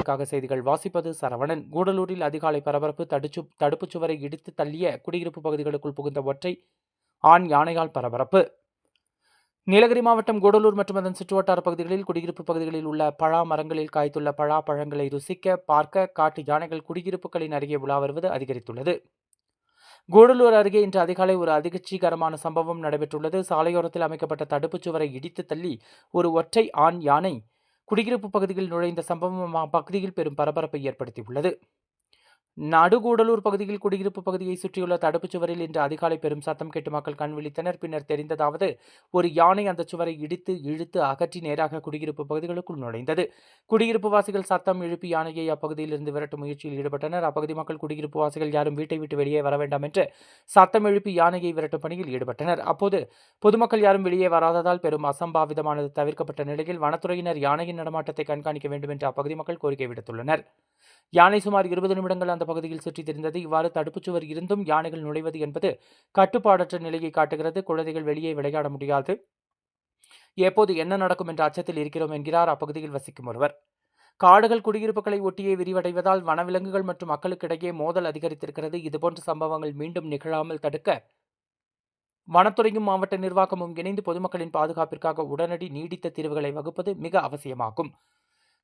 நீலகிரிக்காக செய்திகள் வாசிப்பது சரவணன். கூடலூரில் அதிகாலை பரபரப்பு தடுச்சு தடுப்புச் சுவரை இடித்து தள்ளிய குடியிருப்பு பகுதிகளுக்குள் புகுந்த ஒற்றை ஆண் யானையால் பரபரப்பு. நீலகிரி மாவட்டம் கூடலூர் மற்றும் அதன் சுற்றுவட்டார பகுதிகளில் குடியிருப்பு பகுதிகளில் உள்ள பழா மரங்களில் காய்த்துள்ள பழா பழங்களை ருசிக்க பார்க்க காட்டு யானைகள் குடியிருப்புகளின் அருகே உலா வருவது அதிகரித்துள்ளது. கூடலூர் அருகே இன்று அதிகாலை ஒரு அதிர்ச்சிகரமான சம்பவம் நடைபெற்றுள்ளது. சாலையோரத்தில் அமைக்கப்பட்ட தடுப்புச் சுவரை இடித்து தள்ளி ஒரு ஒற்றை ஆண் யானை குடியிருப்பு பகுதியில் நுழைந்த சம்பவம் அப்பகுதியில் பெரும் பரபரப்பை ஏற்படுத்தியுள்ளது. நடுகூடலூர் பகுதியில் குடியிருப்பு பகுதியை சுற்றியுள்ள தடுப்புச் சுவரில் இன்று அதிகாலை பெரும் சத்தம் கேட்டு மக்கள் கண் விழித்தனர். பின்னர் தெரிந்ததாவது ஒரு யானை அந்த சுவரை இடித்து இழுத்து அகற்றி நேராக குடியிருப்பு பகுதிகளுக்குள் நுழைந்தது. குடியிருப்பு வாசிகள் சத்தம் எழுப்பி யானையை அப்பகுதியில் இருந்து விரட்டும் முயற்சியில் ஈடுபட்டனர். அப்பகுதி மக்கள் குடியிருப்பு வாசிகள் யாரும் வீட்டை விட்டு வெளியே வர வேண்டாம் என்று சத்தம் எழுப்பி யானையை விரட்டும் பணியில் ஈடுபட்டனர். அப்போது பொதுமக்கள் யாரும் வெளியே வராததால் பெரும் அசம்பாவிதமானது தவிர்க்கப்பட்ட நிலையில் வனத்துறையினர் யானையின் நடமாட்டத்தை கண்காணிக்க வேண்டும் என்று அப்பகுதி மக்கள் கோரிக்கை விடுத்துள்ளனர். யானை சுமார் இருபது நிமிடங்கள் அந்த பகுதியில் சுற்றித் திரிந்தது. இவ்வாறு தடுப்புச் சுவர் இருந்தும் யானைகள் நுழைவது என்பது கட்டுப்பாடற்ற நிலையை காட்டுகிறது. குழந்தைகள் வெளியே விளையாட முடியாது. எப்போது என்ன நடக்கும் என்ற அச்சத்தில் இருக்கிறோம் என்கிறார். அப்பகுதியில் வசிக்கும் ஒருவர். காடுகள் குடியிருப்புகளை ஒட்டியே விரிவடைவதால் வனவிலங்குகள் மற்றும் மக்களுக்கிடையே மோதல் அதிகரித்திருக்கிறது. இதுபோன்ற சம்பவங்கள் மீண்டும் நிகழாமல் தடுக்க வனத்துறையும் மாவட்ட நிர்வாகமும் இணைந்து பொதுமக்களின் பாதுகாப்பிற்காக உடனடி நீடித்த தீர்வுகளை வகுப்பது மிக அவசியமாகும்.